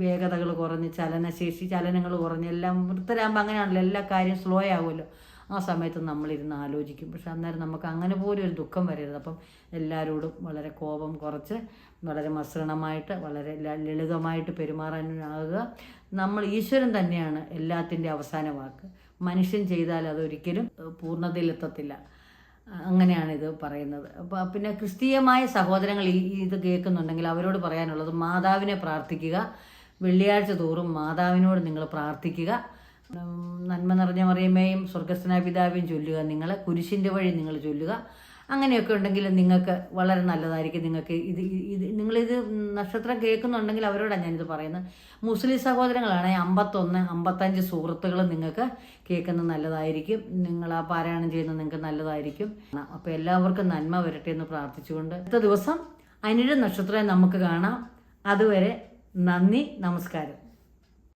വേഗതകൾ കുറഞ്ഞ് ചലനശേഷി ചലനങ്ങൾ കുറഞ്ഞ് എല്ലാം വൃത്തരാകുമ്പോൾ അങ്ങനെയാണല്ലോ. എല്ലാ കാര്യം സ്ലോ ആകുമല്ലോ ആ സമയത്ത് നമ്മളിരുന്ന് ആലോചിക്കും. പക്ഷെ അന്നേരം നമുക്ക് അങ്ങനെ പോലും ഒരു ദുഃഖം വരരുത്. അപ്പം എല്ലാവരോടും വളരെ കോപം കുറച്ച് വളരെ മസൃണമായിട്ട് വളരെ ലളിതമായിട്ട് പെരുമാറാനാകുക. നമ്മൾ ഈശ്വരൻ തന്നെയാണ് എല്ലാത്തിന്റെ അവസാന വാക്ക്. മനുഷ്യൻ ചെയ്താൽ അതൊരിക്കലും പൂർണതയിലെത്തത്തില്ല. അങ്ങനെയാണ് ഇത് പറയുന്നത്. അപ്പോൾ പിന്നെ ക്രിസ്തീയമായ സഹോദരങ്ങൾ ഈ ഇത് കേൾക്കുന്നുണ്ടെങ്കിൽ അവരോട് പറയാനുള്ളത് മാതാവിനെ പ്രാർത്ഥിക്കുക. വെള്ളിയാഴ്ച തോറും മാതാവിനോട് നിങ്ങൾ പ്രാർത്ഥിക്കുക. നന്മ നിറഞ്ഞ മറിയമ്മയും സ്വർഗസ്നാ പിതാവിയും ചൊല്ലുക. നിങ്ങൾ കുരിശിന്റെ വഴി നിങ്ങൾ ചൊല്ലുക. അങ്ങനെയൊക്കെ ഉണ്ടെങ്കിൽ നിങ്ങൾക്ക് വളരെ നല്ലതായിരിക്കും. നിങ്ങൾക്ക് ഇത് ഇത് നിങ്ങളിത് നക്ഷത്രം കേൾക്കുന്നുണ്ടെങ്കിൽ അവരോടാണ് ഞാനിത് പറയുന്നത്. മുസ്ലിം സഹോദരങ്ങളാണ് അമ്പത്തൊന്ന് അമ്പത്തഞ്ച് സുഹൃത്തുക്കൾ നിങ്ങൾക്ക് കേൾക്കുന്നത് നല്ലതായിരിക്കും. നിങ്ങൾ ആ പാരായണം ചെയ്യുന്നത് നിങ്ങൾക്ക് നല്ലതായിരിക്കും. അപ്പോൾ എല്ലാവർക്കും നന്മ വരട്ടെ എന്ന് പ്രാർത്ഥിച്ചുകൊണ്ട് അടുത്ത ദിവസം അനിഴ നക്ഷത്രം നമുക്ക് കാണാം. അതുവരെ നന്ദി നമസ്കാരം.